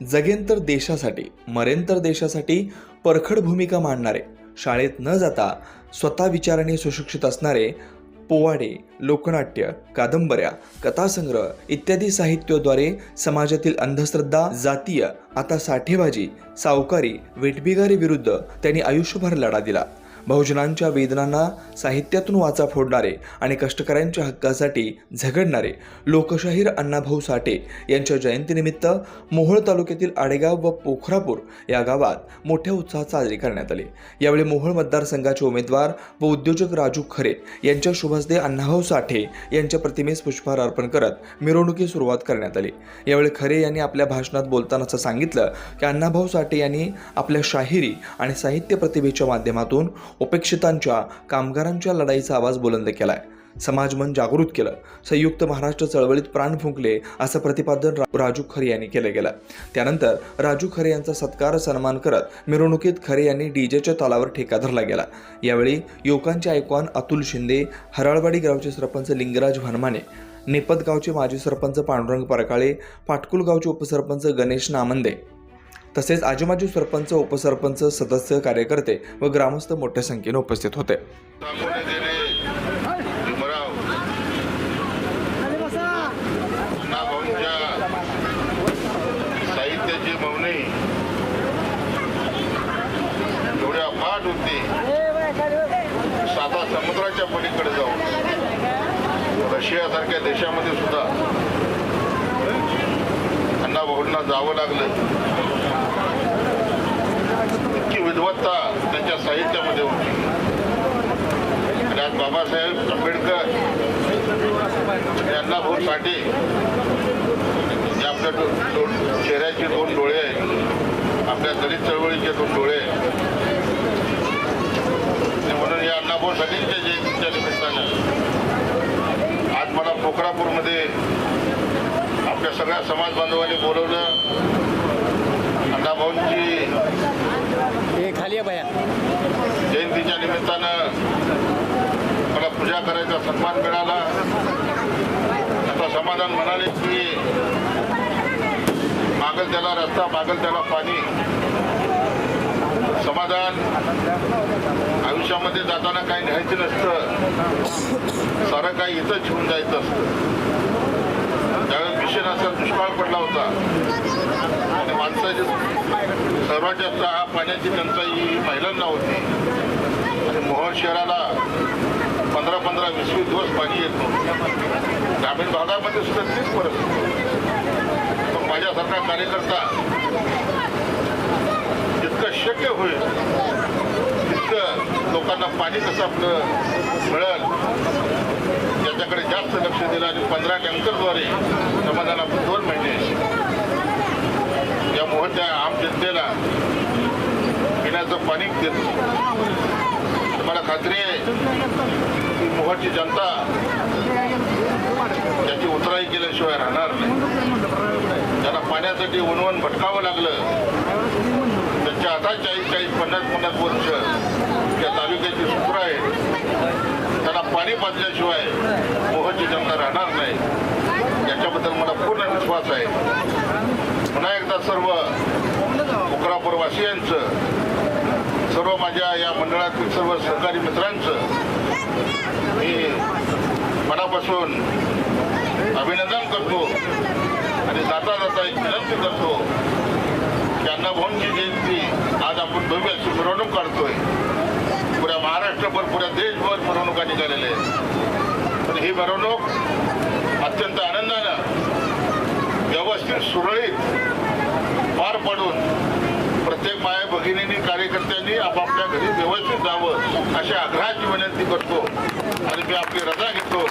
जगेन तर देशासाठी मरेन तर देशासाठी परखड भूमिका मांडणारे शाळेत न जाता स्वतः विचाराने सुशिक्षित असणारे पोवाडे लोकनाट्य कादंबऱ्या कथासंग्रह इत्यादी साहित्याद्वारे समाजातील अंधश्रद्धा जातीय आता साठेबाजी सावकारी वेटबिगारी विरुद्ध त्यांनी आयुष्यभर लढा दिला. बहुजनांच्या वेदनांना साहित्यातून वाचा फोडणारे आणि कष्टकऱ्यांच्या हक्कासाठी झगडणारे. लोकशाहीर अण्णाभाऊ साठे यांच्या जयंतीनिमित्त मोहोळ तालुक्यातील आडेगाव व पोखरापूर या गावात मोठ्या उत्साहात साजरी करण्यात आली. यावेळी मोहोळ मतदारसंघाचे उमेदवार व उद्योजक राजू खरे यांच्या शुभस्ते अण्णाभाऊ साठे यांच्या प्रतिमेस पुष्पहार अर्पण करत मिरवणुकी सुरुवात करण्यात आली. यावेळी खरे यांनी आपल्या भाषणात बोलताना असं सांगितलं की अण्णाभाऊ साठे यांनी आपल्या शाहिरी आणि साहित्य प्रतिभेच्या माध्यमातून उपेक्षितांच्या कामगारांच्या लढाईचा आवाज बुलंद केलाय. समाज मन जागृत केलं. संयुक्त महाराष्ट्र चळवळीत प्राण फुंकले असं प्रतिपादन राजू खरे यांनी केलं गेलं. त्यानंतर राजू खरे यांचा सत्कार सन्मान करत मिरवणुकीत खरे यांनी डीजेच्या तालावर ठेका धरला गेला. यावेळी युवकांचे ऐकवान अतुल शिंदे हराळवाडी गावचे सरपंच लिंगराज भनमाने नेपद गावचे माजी सरपंच पांडुरंग परकाळे पाटकुल गावचे उपसरपंच गणेश नामंदे तसेच आजूबाजू सरपंच उपसरपंच सदस्य कार्यकर्ते व ग्रामस्थ मोठ्या संख्येने उपस्थित होते. सांगून होती समुद्राच्या पलीकडे जाऊन रशियासारख्या देशामध्ये सुद्धा अण्णाभाऊंना जावं लागलं. इतकी विद्वत्ता त्यांच्या साहित्यामध्ये होती. आणि आज बाबासाहेब आंबेडकर यांना भाऊ साठे जे आपल्या दोन चेहऱ्याचे दोन डोळे आपल्या दलित चळवळीचे दोन डोळे आणि म्हणून या अण्णाभाऊ साठेंच्या जयंतीच्या निमित्तानं आज मला पोखरापूरमध्ये आपल्या सगळ्या समाज बांधवांनी बोलवलं. अण्णाभाऊंची झाली आहे बाया जयंतीच्या निमित्तानं मला पूजा करायचा सन्मान मिळाला. आता समाधान म्हणाले की मागल त्याला रस्ता मागल त्याला पाणी. समाधान आयुष्यामध्ये जाताना काही न्यायचं नसतं. सारं काही इथंच घेऊन जायचं असतं. त्यावेळेस असेल दुष्काळ पडला होता. आणि माणसाची सर्वात जास्त हा पाण्याची टंचाई ही महिलांना होती. आणि मोहोळ शहराला पंधरा पंधरा वीस वीस दिवस पाणी येत नव्हतं. ग्रामीण भागामध्ये सुद्धा तीच परिस्थिती पण माझ्यासारखा कार्यकर्ता जितकं शक्य होईल तितकं लोकांना पाणी कसं आपलं मिळेल त्याच्याकडे जास्त लक्ष दिलं आणि पंधरा टँकरद्वारे समाजाला आपण दोन महिने या मोहच्या आम जनतेला पिण्याचं पाणी देतो मला खात्री आहे की मोहची जनता त्याची उतराई केल्याशिवाय राहणार नाही. त्याला पाण्यासाठी उन्हवण भटकावं लागलं. त्यांच्या आता चाळीस चाळीस पन्नास पन्नास वर्ष त्या तालुक्याची सूत्र आहेत त्यांना पाणी पाजल्याशिवाय मोहची जनता राहणार नाही. याच्याबद्दल मला पूर्ण विश्वास आहे. पुन्हा एकदा सर्व उकरापूरवासियांचं सर्व माझ्या या मंडळातील सर्व सहकारी मित्रांचं मी मनापासून अभिनंदन करतो आणि जाता जाता एक विनंती करतो की अण्णाभाऊंची जयंती आज आपण भव्य अशी मिरवणूक काढतोय. महाराष्ट्रभर पुऱ्या देशभर मिरवणुका निघालेल्या आहेत. पण ही मिरवणूक अत्यंत आनंदानं व्यवस्थित सुरळीत पार पडून प्रत्येक माया भगिनींनी कार्यकर्त्यांनी आपापल्या घरी व्यवस्थित जावं अशा आग्रहाची विनंती करतो आणि मी आपली रजा घेतो.